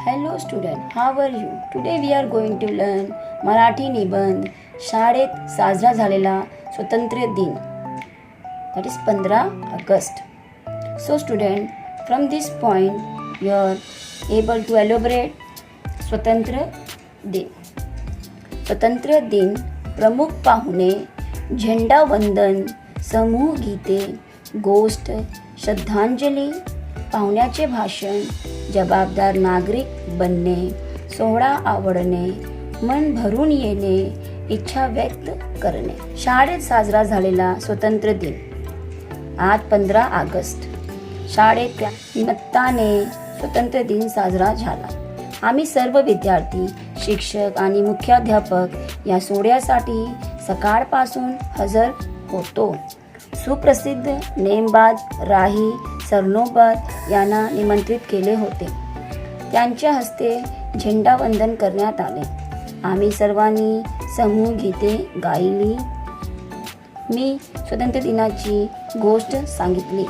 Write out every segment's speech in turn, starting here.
Hello student how are you today we are going to learn Marathi निबंध शाळेत साजरा झालेला स्वतंत्र दिन दॅट इज पंधरा August so student from this point you are able to elaborate स्वतंत्र दिन स्वतंत्र दिन प्रमुख पाहुणे झेंडा वंदन समूह गीते गोष्ट श्रद्धांजली पाहुण्याचे भाषण जबाबदार नागरिक बनणे सोहळा आवडणे मन भरून येणे इच्छा व्यक्त करणे. शाळेत साजरा झालेला स्वतंत्र दिन. आज पंधरा ऑगस्ट. शाळेत निमित्ताने स्वतंत्र दिन साजरा झाला. आम्ही सर्व विद्यार्थी शिक्षक आणि मुख्याध्यापक या सोहळ्यासाठी सकाळपासून हजर होतो. सुप्रसिद्ध नेमबाज राही सरनोबत यांना निमंत्रित केले होते. त्यांच्या हस्ते झेंडावंदन करण्यात आले. आम्ही सर्वांनी समूह गीते गायली. मी स्वतंत्र दिनाची गोष्ट सांगितली.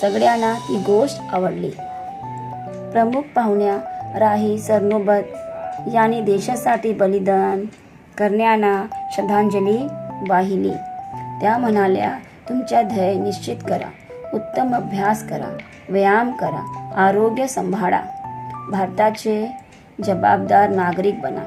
सगळ्यांना ती गोष्ट आवडली. प्रमुख पाहुण्या राही सरनोबत यांनी देशासाठी बलिदान करण्याना श्रद्धांजली वाहिली. त्या म्हणाल्या तुमच्या ध्येय निश्चित करा उत्तम अभ्यास करा व्यायाम करा आरोग्य सांभाळा. भारताचे जबाबदार नागरिक बना.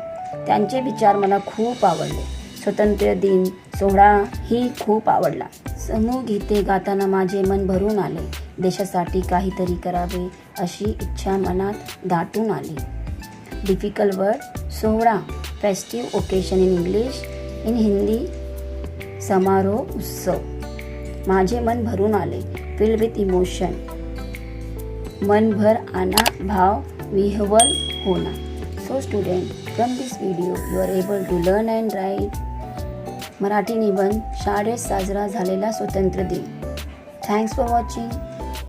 त्यांचे विचार मला खूप आवडले. स्वतंत्र दिन सोहळा ही खूप आवडला. समूह गीते गाताना माझे मन भरून आले. देशासाठी काहीतरी करावे अशी इच्छा मनात दाटून आली. डिफिकल्ट वर्ड सोहळा. Festive occasion in English in Hindi समारोह उत्सव. माझे मन भरून आले फिल विथ इमोशन मन भर आना भाव विहवल होना. So student from this video you are able to learn and write Marathi निबंध शाळेत साजरा झालेला स्वतंत्र दिन. Thanks for watching